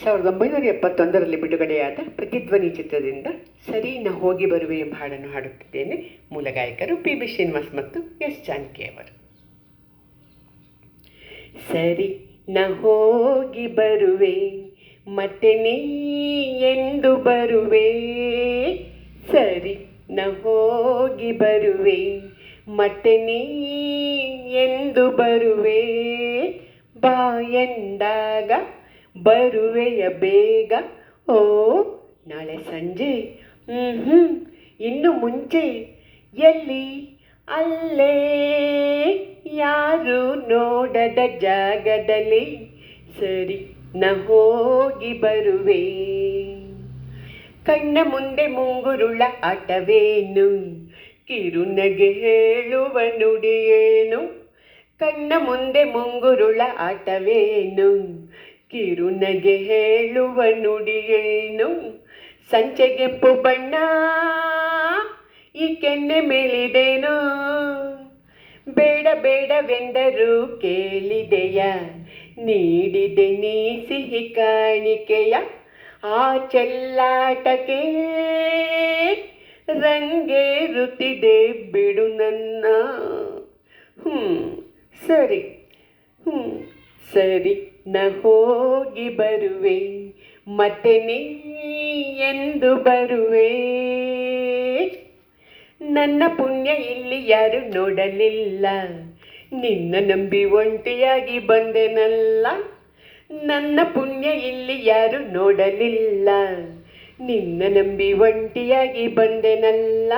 ಸಾವಿರದ ಒಂಬೈನೂರ ಎಪ್ಪತ್ತೊಂದರಲ್ಲಿ ಬಿಡುಗಡೆಯಾದ ಪ್ರತಿಧ್ವನಿ ಚಿತ್ರದಿಂದ ಸರಿ ನಾ ಹೋಗಿ ಬರುವೆ ಎಂಬ ಹಾಡನ್ನು ಹಾಡುತ್ತಿದ್ದೇನೆ ಮೂಲ ಗಾಯಕರು ಪಿ ಬಿ ಶ್ರೀನಿವಾಸ್ ಮತ್ತು ಎಸ್ ಜಾನಕಿ ಅವರು. ಸರಿ ನ ಹೋಗಿ ಬರುವೆ, ಮತ್ತೆ ನೀ ಎಂದು ಬರುವೆ. ಸರಿ ನ ಹೋಗಿ ಬರುವೆ, ಮತ್ತೆ ನೀ ಎಂದು ಬರುವೆ. ಬಾ ಎಂದಾಗ ಬರುವೆಯ ಬೇಗ. ಓ, ನಾಳೆ ಸಂಜೆ. ಹ್ಞೂ ಹ್ಞೂ ಇನ್ನು ಮುಂಚೆ. ಎಲ್ಲಿ? ಅಲ್ಲೇ. ಯಾರು ನೋಡದ ಜಾಗದಲ್ಲಿ? ಸರಿ, ನ ಹೋಗಿ ಬರುವೆ. ಕಣ್ಣ ಮುಂದೆ ಮುಂಗುರುಳ ಆಟವೇನು? ಕಿರುನಗೆ ಹೇಳುವ ನುಡಿಯೇನು ಕಣ್ಣ ಮುಂದೆ ಮುಂಗುರುಳ ಆಟವೇನು? ಕಿರುನಗೆ ಹೇಳುವ ನುಡಿಯೇನು ಸಂಚೆಗೆಪ್ಪು ಬಣ್ಣ, ಈ ಕೆನ್ನೆ ಮೇಲಿದೇನು? ಬೇಡ ಬೇಡವೆಂದರೂ ಕೇಳಿದೆಯ, ನೀಡಿದೆ ನೀ ಸಿಹಿ ಕಾಣಿಕೆಯ, ಆ ಚೆಲ್ಲಾಟಕ್ಕೆ ರಂಗೇರುತ್ತಿದೆ ಬಿಡು ನನ್ನ. ಹ್ಞೂ ಸರಿ ಹ್ಞೂ ಸರಿ. ನ ಹೋಗಿ ಬರುವೆ, ಮತ್ತೆ ನೀ ಎಂದು ಬರುವೆ. ನನ್ನ ಪುಣ್ಯ ಇಲ್ಲಿ ಯಾರು ನೋಡಲಿಲ್ಲ, ನಿನ್ನ ನಂಬಿ ಒಂಟಿಯಾಗಿ ಬಂದೆನಲ್ಲ. ನನ್ನ ಪುಣ್ಯ ಇಲ್ಲಿ ಯಾರು ನೋಡಲಿಲ್ಲ, ನಿನ್ನ ನಂಬಿ ಒಂಟಿಯಾಗಿ ಬಂದೆನಲ್ಲ.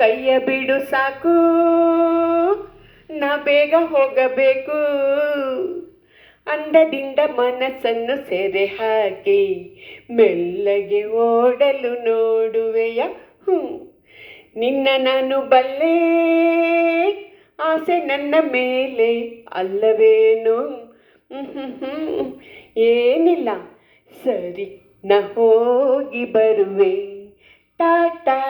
ಕೈಯ ಬಿಡು ಸಾಕು, ನಾ ಬೇಗ ಹೋಗಬೇಕು. ಅಂದದಿಂದ ಮನಸ್ಸನ್ನು ಸೆರೆ ಹಾಕಿ, ಮೆಲ್ಲಗೆ ಓಡಲು ನೋಡುವೆಯ? ಹ್ಞೂ ನಿನ್ನ ನಾನು ಬಲ್ಲೆ? ಆಸೆ ನನ್ನ ಮೇಲೆ ಅಲ್ಲವೇನು. ಏನಿಲ್ಲ. ಸರಿ, ನ ಹೋಗಿ ಬರುವೆ. ಟಾಟಾ.